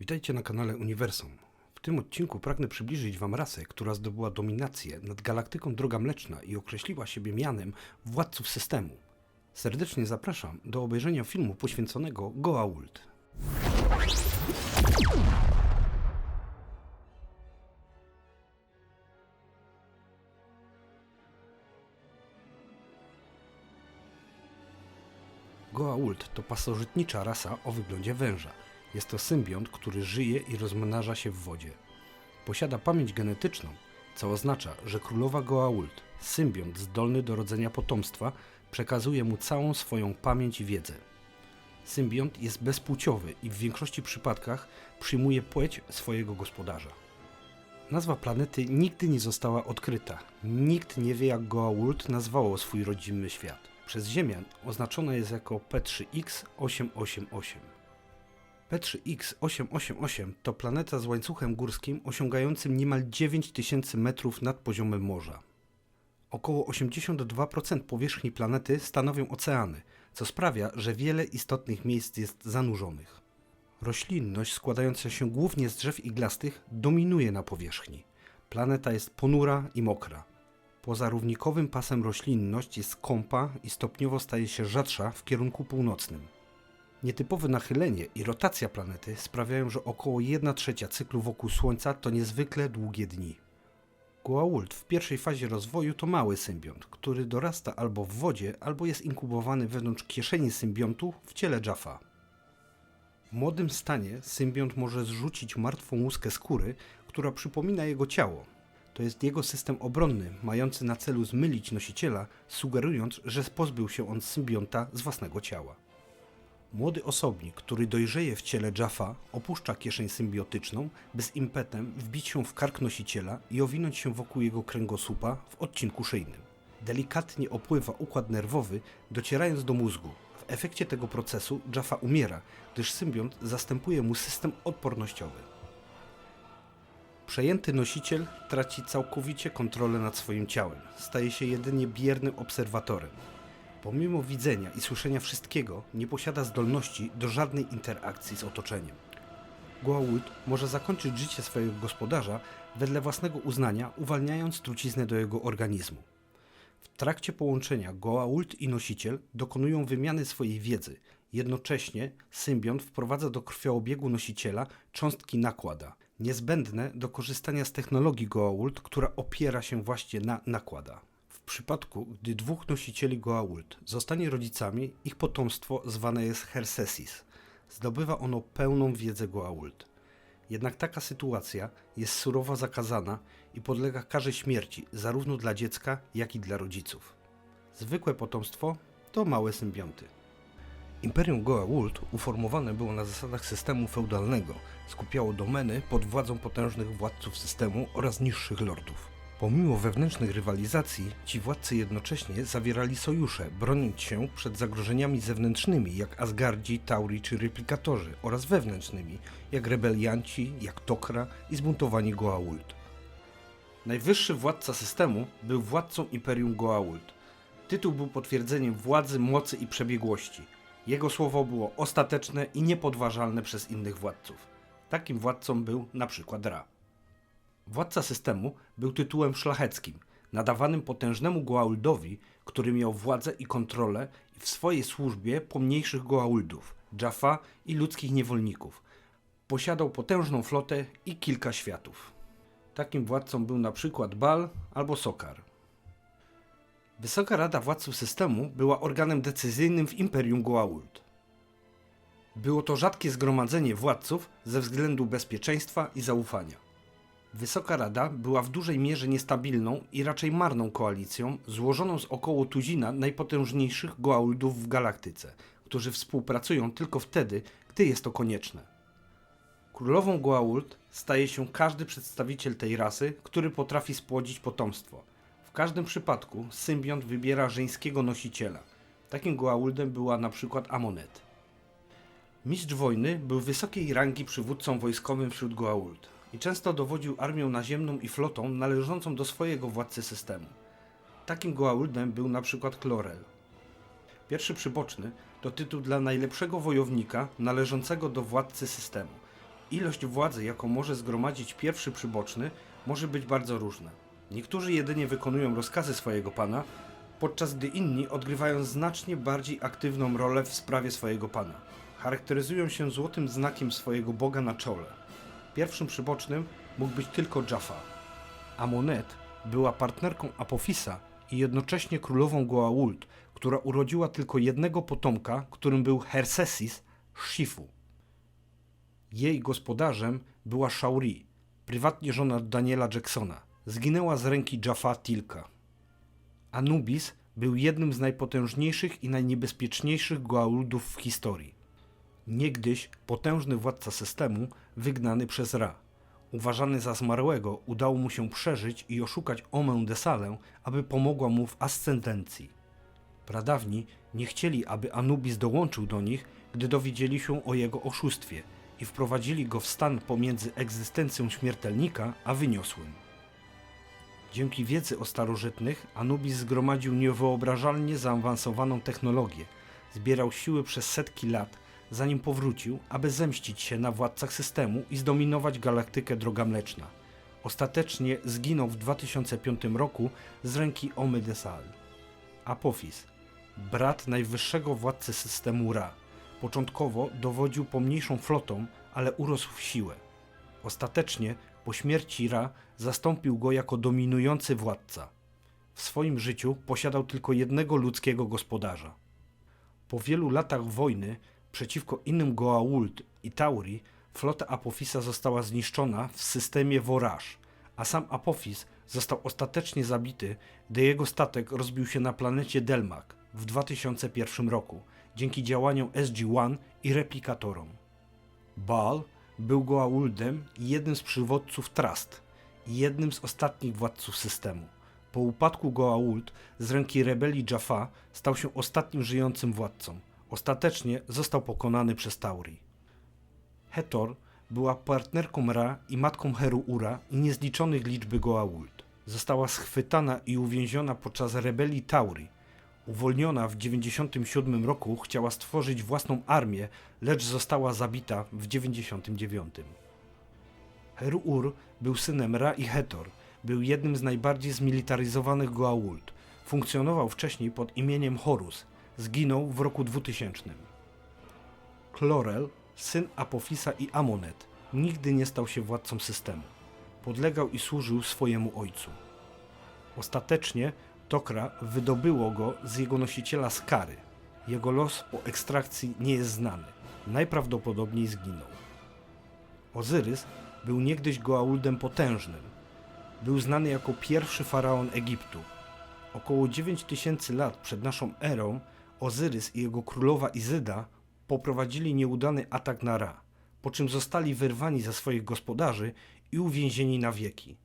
Witajcie na kanale Uniwersum. W tym odcinku pragnę przybliżyć Wam rasę, która zdobyła dominację nad galaktyką Droga Mleczna i określiła siebie mianem władców systemu. Serdecznie zapraszam do obejrzenia filmu poświęconego Goa'uld. Goa'uld to pasożytnicza rasa o wyglądzie węża. Jest to symbiont, który żyje i rozmnaża się w wodzie. Posiada pamięć genetyczną, co oznacza, że królowa Goa'uld, symbiont zdolny do rodzenia potomstwa, przekazuje mu całą swoją pamięć i wiedzę. Symbiont jest bezpłciowy i w większości przypadkach przyjmuje płeć swojego gospodarza. Nazwa planety nigdy nie została odkryta. Nikt nie wie, jak Goa'uld nazwało swój rodzimy świat. Przez Ziemian oznaczona jest jako P3X888. P3X888 to planeta z łańcuchem górskim osiągającym niemal 9000 metrów nad poziomem morza. Około 82% powierzchni planety stanowią oceany, co sprawia, że wiele istotnych miejsc jest zanurzonych. Roślinność składająca się głównie z drzew iglastych dominuje na powierzchni. Planeta jest ponura i mokra. Poza równikowym pasem roślinność jest kąpa i stopniowo staje się rzadsza w kierunku północnym. Nietypowe nachylenie i rotacja planety sprawiają, że około 1 trzecia cyklu wokół Słońca to niezwykle długie dni. Goa'uld w pierwszej fazie rozwoju to mały symbiont, który dorasta albo w wodzie, albo jest inkubowany wewnątrz kieszeni symbiontu w ciele Jaffa. W młodym stanie symbiont może zrzucić martwą łuskę skóry, która przypomina jego ciało. To jest jego system obronny, mający na celu zmylić nosiciela, sugerując, że pozbył się on symbionta z własnego ciała. Młody osobnik, który dojrzeje w ciele Jaffa, opuszcza kieszeń symbiotyczną, by z impetem wbić się w kark nosiciela i owinąć się wokół jego kręgosłupa w odcinku szyjnym. Delikatnie opływa układ nerwowy, docierając do mózgu. W efekcie tego procesu Jaffa umiera, gdyż symbiont zastępuje mu system odpornościowy. Przejęty nosiciel traci całkowicie kontrolę nad swoim ciałem, staje się jedynie biernym obserwatorem. Pomimo widzenia i słyszenia wszystkiego, nie posiada zdolności do żadnej interakcji z otoczeniem. Goa'uld może zakończyć życie swojego gospodarza wedle własnego uznania, uwalniając truciznę do jego organizmu. W trakcie połączenia Goa'uld i nosiciel dokonują wymiany swojej wiedzy. Jednocześnie symbiont wprowadza do krwioobiegu nosiciela cząstki nakłada, niezbędne do korzystania z technologii Goa'uld, która opiera się właśnie na nakłada. Przypadku, gdy dwóch nosicieli Goa'uld zostanie rodzicami, ich potomstwo zwane jest Hersesis. Zdobywa ono pełną wiedzę Goa'uld. Jednak taka sytuacja jest surowo zakazana i podlega karze śmierci zarówno dla dziecka, jak i dla rodziców. Zwykłe potomstwo to małe symbionty. Imperium Goa'uld uformowane było na zasadach systemu feudalnego, skupiało domeny pod władzą potężnych władców systemu oraz niższych lordów. Pomimo wewnętrznych rywalizacji, ci władcy jednocześnie zawierali sojusze, broniąc się przed zagrożeniami zewnętrznymi, jak Asgardzi, Tauri czy replikatorzy, oraz wewnętrznymi, jak rebelianci, jak Tokra i zbuntowani Goa'uld. Najwyższy władca systemu był władcą Imperium Goa'uld. Tytuł był potwierdzeniem władzy, mocy i przebiegłości. Jego słowo było ostateczne i niepodważalne przez innych władców. Takim władcą był na przykład Ra. Władca systemu był tytułem szlacheckim, nadawanym potężnemu Goa'uldowi, który miał władzę i kontrolę w swojej służbie pomniejszych Goa'uldów, Jaffa i ludzkich niewolników. Posiadał potężną flotę i kilka światów. Takim władcą był na przykład Bal albo Sokar. Wysoka Rada Władców Systemu była organem decyzyjnym w Imperium Goa'uld. Było to rzadkie zgromadzenie władców ze względu bezpieczeństwa i zaufania. Wysoka Rada była w dużej mierze niestabilną i raczej marną koalicją, złożoną z około tuzina najpotężniejszych Goa'uldów w galaktyce, którzy współpracują tylko wtedy, gdy jest to konieczne. Królową Goa'uld staje się każdy przedstawiciel tej rasy, który potrafi spłodzić potomstwo. W każdym przypadku symbiont wybiera żeńskiego nosiciela. Takim Goa'uldem była na przykład Amonet. Mistrz wojny był wysokiej rangi przywódcą wojskowym wśród Goa'uld i często dowodził armią naziemną i flotą należącą do swojego władcy systemu. Takim Goa'uldem był na przykład Chlorel. Pierwszy przyboczny to tytuł dla najlepszego wojownika należącego do władcy systemu. Ilość władzy, jaką może zgromadzić pierwszy przyboczny, może być bardzo różna. Niektórzy jedynie wykonują rozkazy swojego pana, podczas gdy inni odgrywają znacznie bardziej aktywną rolę w sprawie swojego pana. Charakteryzują się złotym znakiem swojego boga na czole. Pierwszym przybocznym mógł być tylko Jaffa. Amonet była partnerką Apofisa i jednocześnie królową Goa'uld, która urodziła tylko jednego potomka, którym był Hersesis Shifu. Jej gospodarzem była Shauri, prywatnie żona Daniela Jacksona. Zginęła z ręki Jaffa Tilka. Anubis był jednym z najpotężniejszych i najniebezpieczniejszych Goa'uldów w historii. Niegdyś potężny władca systemu, wygnany przez Ra. Uważany za zmarłego, udało mu się przeżyć i oszukać Omę Desalę, aby pomogła mu w ascendencji. Pradawni nie chcieli, aby Anubis dołączył do nich, gdy dowiedzieli się o jego oszustwie i wprowadzili go w stan pomiędzy egzystencją śmiertelnika a wyniosłym. Dzięki wiedzy o starożytnych Anubis zgromadził niewyobrażalnie zaawansowaną technologię, zbierał siły przez setki lat, zanim powrócił, aby zemścić się na władcach systemu i zdominować galaktykę Droga Mleczna. Ostatecznie zginął w 2005 roku z ręki Omy Desal. Apophis, brat najwyższego władcy systemu Ra. Początkowo dowodził pomniejszą flotą, ale urósł w siłę. Ostatecznie, po śmierci Ra, zastąpił go jako dominujący władca. W swoim życiu posiadał tylko jednego ludzkiego gospodarza. Po wielu latach wojny przeciwko innym Goa'uld i Tauri, flota Apophisa została zniszczona w systemie Voraż, a sam Apophis został ostatecznie zabity, gdy jego statek rozbił się na planecie Delmak w 2001 roku dzięki działaniom SG-1 i replikatorom. Baal był Goa'uldem i jednym z przywódców Trust i jednym z ostatnich władców systemu. Po upadku Goa'uld z ręki rebelii Jaffa stał się ostatnim żyjącym władcą. Ostatecznie został pokonany przez Tauri. Hetor była partnerką Ra i matką Heru Ura i niezliczonych liczby Goa'uld. Została schwytana i uwięziona podczas rebelii Tauri. Uwolniona w 97 roku chciała stworzyć własną armię, lecz została zabita w 99. Heru Ur był synem Ra i Hetor. Był jednym z najbardziej zmilitaryzowanych Goa'uld. Funkcjonował wcześniej pod imieniem Horus. Zginął w roku 2000. Chlorel, syn Apophisa i Amonet, nigdy nie stał się władcą systemu. Podlegał i służył swojemu ojcu. Ostatecznie Tokra wydobyło go z jego nosiciela Skary. Jego los po ekstrakcji nie jest znany. Najprawdopodobniej zginął. Ozyrys był niegdyś Goa'uldem potężnym. Był znany jako pierwszy faraon Egiptu. Około 9000 lat przed naszą erą Ozyrys i jego królowa Izyda poprowadzili nieudany atak na Ra, po czym zostali wyrwani ze swoich gospodarzy i uwięzieni na wieki.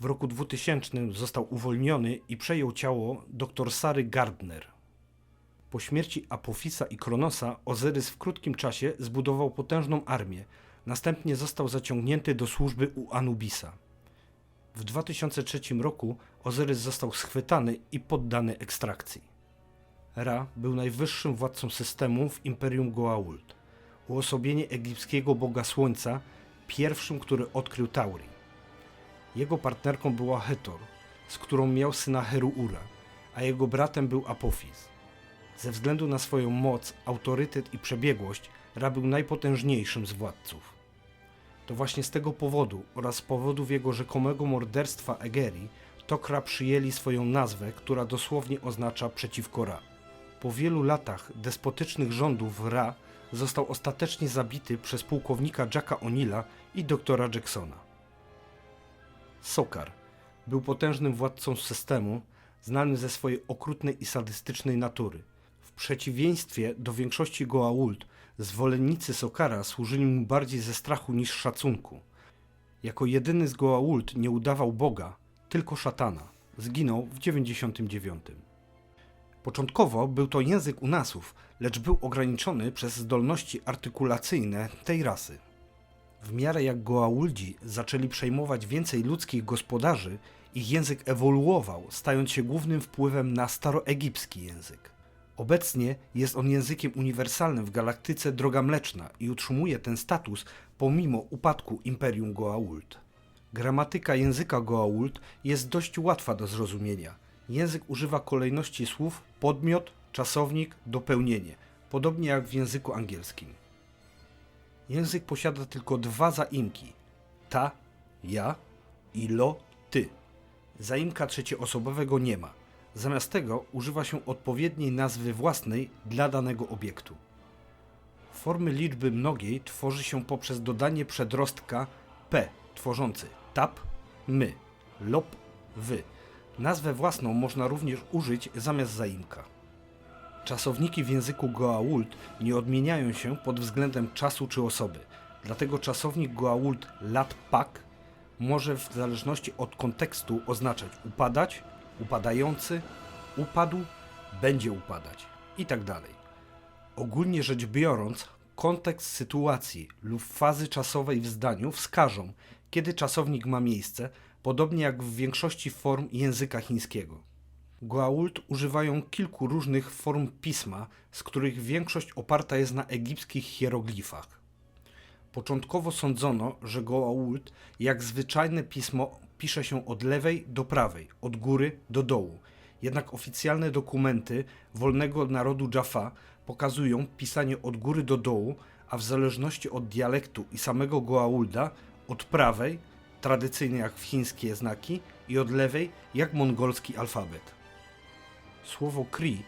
W roku 2000 został uwolniony i przejął ciało dr Sary Gardner. Po śmierci Apofisa i Kronosa Ozyrys w krótkim czasie zbudował potężną armię, następnie został zaciągnięty do służby u Anubisa. W 2003 roku Ozyrys został schwytany i poddany ekstrakcji. Ra był najwyższym władcą systemu w Imperium Goa'uld, uosobienie egipskiego boga słońca, pierwszym, który odkrył Tauri. Jego partnerką była Hetor, z którą miał syna Heruura, a jego bratem był Apophis. Ze względu na swoją moc, autorytet i przebiegłość, Ra był najpotężniejszym z władców. To właśnie z tego powodu oraz z powodów jego rzekomego morderstwa Egeri, Tokra przyjęli swoją nazwę, która dosłownie oznacza przeciwko Ra. Po wielu latach despotycznych rządów Ra został ostatecznie zabity przez pułkownika Jacka O'Neilla i doktora Jacksona. Sokar był potężnym władcą systemu, znany ze swojej okrutnej i sadystycznej natury. W przeciwieństwie do większości Goa'uld, zwolennicy Sokara służyli mu bardziej ze strachu niż szacunku. Jako jedyny z Goa'uld nie udawał Boga, tylko szatana. Zginął w 99. Początkowo był to język Unasów, lecz był ograniczony przez zdolności artykulacyjne tej rasy. W miarę jak Goa'uldzi zaczęli przejmować więcej ludzkich gospodarzy, ich język ewoluował, stając się głównym wpływem na staroegipski język. Obecnie jest on językiem uniwersalnym w galaktyce Droga Mleczna i utrzymuje ten status pomimo upadku Imperium Goa'uld. Gramatyka języka Goa'uld jest dość łatwa do zrozumienia. Język używa kolejności słów podmiot, czasownik, dopełnienie, podobnie jak w języku angielskim. Język posiada tylko dwa zaimki: ta, ja i lo, ty. Zaimka trzecioosobowego nie ma. Zamiast tego używa się odpowiedniej nazwy własnej dla danego obiektu. Formy liczby mnogiej tworzy się poprzez dodanie przedrostka p, tworzący tap, my, lop, wy. Nazwę własną można również użyć zamiast zaimka. Czasowniki w języku Goa'uld nie odmieniają się pod względem czasu czy osoby. Dlatego czasownik Goa'uld lat pak może w zależności od kontekstu oznaczać upadać, upadający, upadł, będzie upadać i tak. Ogólnie rzecz biorąc, kontekst sytuacji lub fazy czasowej w zdaniu wskażą, kiedy czasownik ma miejsce, podobnie jak w większości form języka chińskiego. Goa'uld używają kilku różnych form pisma, z których większość oparta jest na egipskich hieroglifach. Początkowo sądzono, że Goa'uld, jak zwyczajne pismo, pisze się od lewej do prawej, od góry do dołu. Jednak oficjalne dokumenty wolnego narodu Jaffa pokazują pisanie od góry do dołu, a w zależności od dialektu i samego Goa'ulda od prawej, tradycyjnie jak chińskie znaki, i od lewej, jak mongolski alfabet. Słowo Kri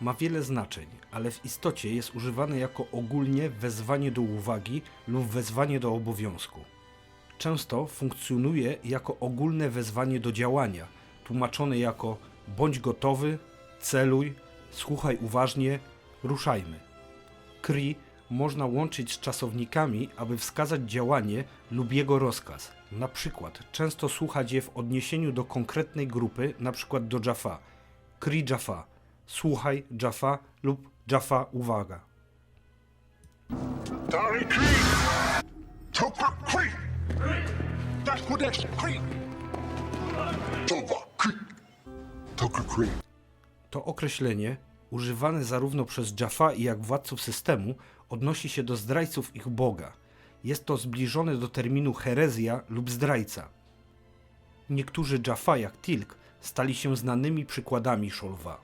ma wiele znaczeń, ale w istocie jest używane jako ogólnie wezwanie do uwagi lub wezwanie do obowiązku. Często funkcjonuje jako ogólne wezwanie do działania, tłumaczone jako bądź gotowy, celuj, słuchaj uważnie, ruszajmy. Kri można łączyć z czasownikami, aby wskazać działanie lub jego rozkaz. Na przykład często słuchać je w odniesieniu do konkretnej grupy, na przykład do Jaffa. Kri Jaffa, słuchaj Jaffa lub Jaffa uwaga. Dari! Topa! That's! Topa! Toka! To określenie, używane zarówno przez Jaffa jak władców systemu, odnosi się do zdrajców ich Boga. Jest to zbliżone do terminu herezja lub zdrajca. Niektórzy Jaffa jak Tilk stali się znanymi przykładami Szolwa.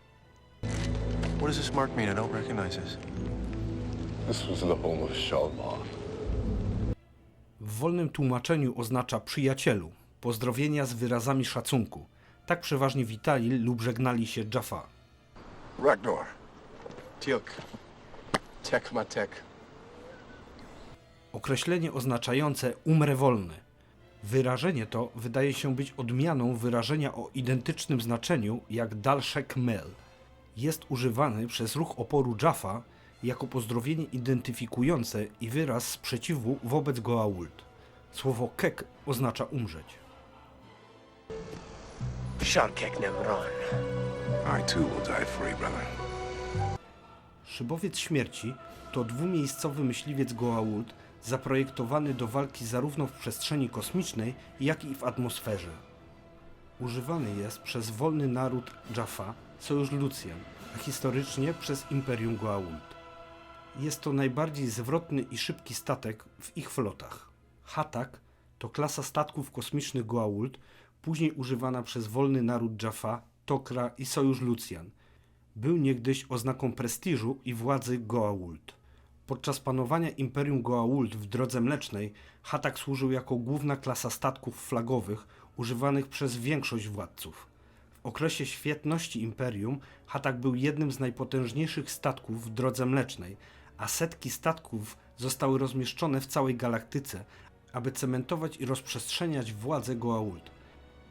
What does this mark mean? I don't recognize this. This was the home of Shalva. W wolnym tłumaczeniu oznacza przyjacielu, pozdrowienia z wyrazami szacunku. Tak przeważnie witali lub żegnali się Jaffa. Ragnar. Teal'c. Tek. Określenie oznaczające umrę wolny. Wyrażenie to wydaje się być odmianą wyrażenia o identycznym znaczeniu jak Dalszek Mel. Jest używany przez ruch oporu Jaffa jako pozdrowienie identyfikujące i wyraz sprzeciwu wobec Goa'uld. Słowo kek oznacza umrzeć. Sharkek Nemron. I too will die free, brother. Szybowiec śmierci to dwumiejscowy myśliwiec Goa'uld zaprojektowany do walki zarówno w przestrzeni kosmicznej, jak i w atmosferze. Używany jest przez wolny naród Jaffa, sojusz Lucjan, a historycznie przez Imperium Goa'uld. Jest to najbardziej zwrotny i szybki statek w ich flotach. Hatak to klasa statków kosmicznych Goa'uld, później używana przez wolny naród Jaffa, Tokra i sojusz Lucjan – był niegdyś oznaką prestiżu i władzy Goa'uld. Podczas panowania Imperium Goa'uld w Drodze Mlecznej Hatak służył jako główna klasa statków flagowych używanych przez większość władców. W okresie świetności Imperium Hatak był jednym z najpotężniejszych statków w Drodze Mlecznej, a setki statków zostały rozmieszczone w całej galaktyce, aby cementować i rozprzestrzeniać władzę Goa'uld.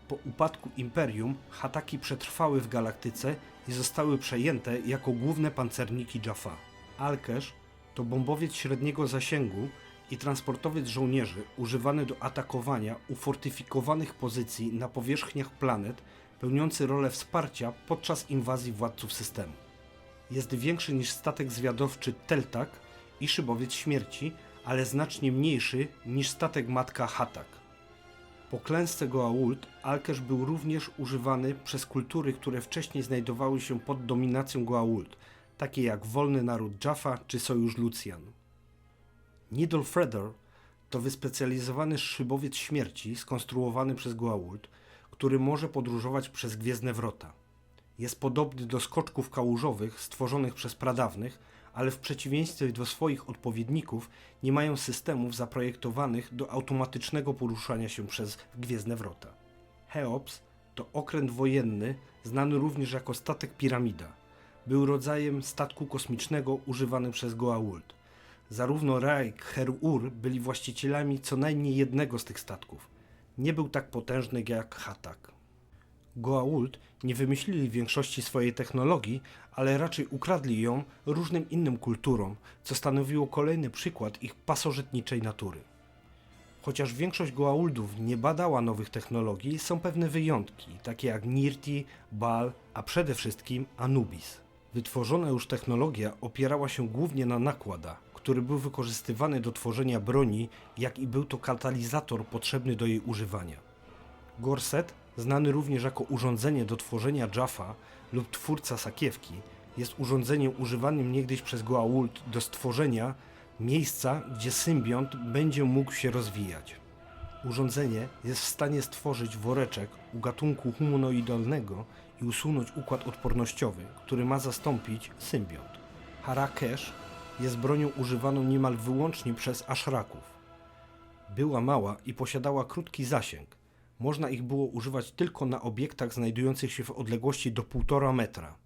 Po upadku Imperium Hataki przetrwały w galaktyce i zostały przejęte jako główne pancerniki Jaffa. Alkesz to bombowiec średniego zasięgu i transportowiec żołnierzy używany do atakowania ufortyfikowanych pozycji na powierzchniach planet, pełniący rolę wsparcia podczas inwazji władców systemu. Jest większy niż statek zwiadowczy Teltak i szybowiec śmierci, ale znacznie mniejszy niż statek matka Hatak. Po klęsce Goa'uld Alkesz był również używany przez kultury, które wcześniej znajdowały się pod dominacją Goa'uld, takie jak Wolny Naród Jaffa czy Sojusz Lucjan. Needle to wyspecjalizowany szybowiec śmierci skonstruowany przez Goa'uld, który może podróżować przez gwiezdne wrota. Jest podobny do skoczków kałużowych stworzonych przez pradawnych, ale w przeciwieństwie do swoich odpowiedników nie mają systemów zaprojektowanych do automatycznego poruszania się przez gwiezdne wrota. Cheops to okręt wojenny, znany również jako statek Piramida. Był rodzajem statku kosmicznego używany przez Goa'uld. Zarówno Ra jak Her-Ur byli właścicielami co najmniej jednego z tych statków. Nie był tak potężny jak Hatak. Goa'uld nie wymyślili większości swojej technologii, ale raczej ukradli ją różnym innym kulturom, co stanowiło kolejny przykład ich pasożytniczej natury. Chociaż większość Goa'uldów nie badała nowych technologii, są pewne wyjątki, takie jak Nirti, Baal, a przede wszystkim Anubis. Wytworzona już technologia opierała się głównie na nakłada, który był wykorzystywany do tworzenia broni, jak i był to katalizator potrzebny do jej używania. Gorset, znany również jako urządzenie do tworzenia Jaffa lub twórca sakiewki, jest urządzeniem używanym niegdyś przez Goa'uld do stworzenia miejsca, gdzie symbiont będzie mógł się rozwijać. Urządzenie jest w stanie stworzyć woreczek u gatunku humanoidalnego i usunąć układ odpornościowy, który ma zastąpić symbiont. Harakesz jest bronią używaną niemal wyłącznie przez aszraków. Była mała i posiadała krótki zasięg. Można ich było używać tylko na obiektach znajdujących się w odległości do 1,5 metra.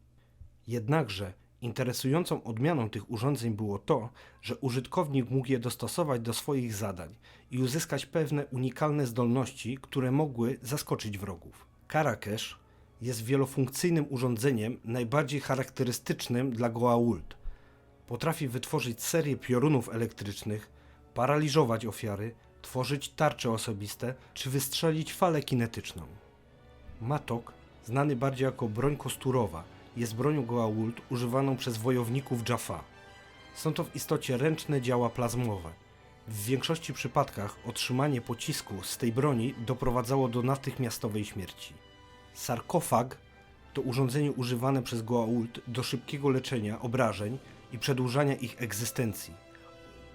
Jednakże interesującą odmianą tych urządzeń było to, że użytkownik mógł je dostosować do swoich zadań i uzyskać pewne unikalne zdolności, które mogły zaskoczyć wrogów. Karakesz jest wielofunkcyjnym urządzeniem najbardziej charakterystycznym dla Goa'uld. Potrafi wytworzyć serię piorunów elektrycznych, paraliżować ofiary, tworzyć tarcze osobiste czy wystrzelić falę kinetyczną. Matok, znany bardziej jako broń kosturowa, jest bronią Goa'uld używaną przez wojowników Jaffa. Są to w istocie ręczne działa plazmowe. W większości przypadkach otrzymanie pocisku z tej broni doprowadzało do natychmiastowej śmierci. Sarkofag to urządzenie używane przez Goa'uld do szybkiego leczenia obrażeń i przedłużania ich egzystencji.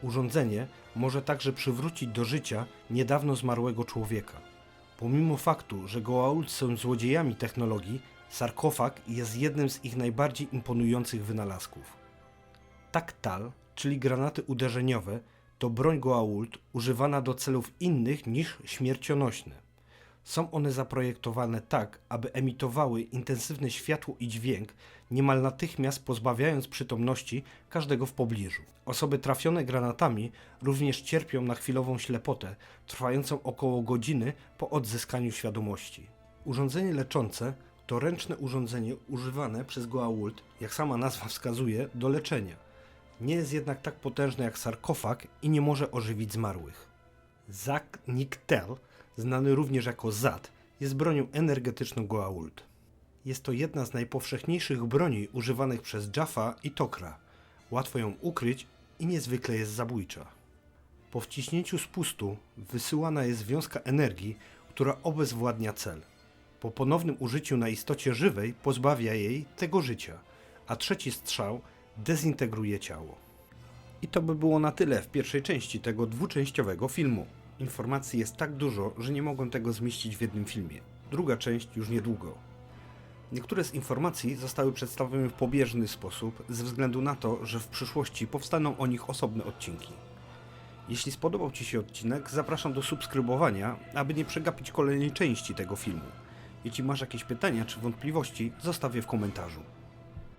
Urządzenie może także przywrócić do życia niedawno zmarłego człowieka. Pomimo faktu, że Goa'uld są złodziejami technologii, sarkofag jest jednym z ich najbardziej imponujących wynalazków. Taktal, czyli granaty uderzeniowe, to broń Goa'uld używana do celów innych niż śmiercionośne. Są one zaprojektowane tak, aby emitowały intensywne światło i dźwięk, niemal natychmiast pozbawiając przytomności każdego w pobliżu. Osoby trafione granatami również cierpią na chwilową ślepotę, trwającą około godziny po odzyskaniu świadomości. Urządzenie leczące to ręczne urządzenie używane przez Goa'uld, jak sama nazwa wskazuje, do leczenia. Nie jest jednak tak potężne jak sarkofag i nie może ożywić zmarłych. Zak Niktel, znany również jako Zat, jest bronią energetyczną Goa'uld. Jest to jedna z najpowszechniejszych broni używanych przez Jaffa i Tokra. Łatwo ją ukryć i niezwykle jest zabójcza. Po wciśnięciu spustu wysyłana jest wiązka energii, która obezwładnia cel. Po ponownym użyciu na istocie żywej pozbawia jej tego życia, a trzeci strzał dezintegruje ciało. I to by było na tyle w pierwszej części tego dwuczęściowego filmu. Informacji jest tak dużo, że nie mogłem tego zmieścić w jednym filmie. Druga część już niedługo. Niektóre z informacji zostały przedstawione w pobieżny sposób, ze względu na to, że w przyszłości powstaną o nich osobne odcinki. Jeśli spodobał Ci się odcinek, zapraszam do subskrybowania, aby nie przegapić kolejnej części tego filmu. Jeśli masz jakieś pytania czy wątpliwości, zostawię w komentarzu.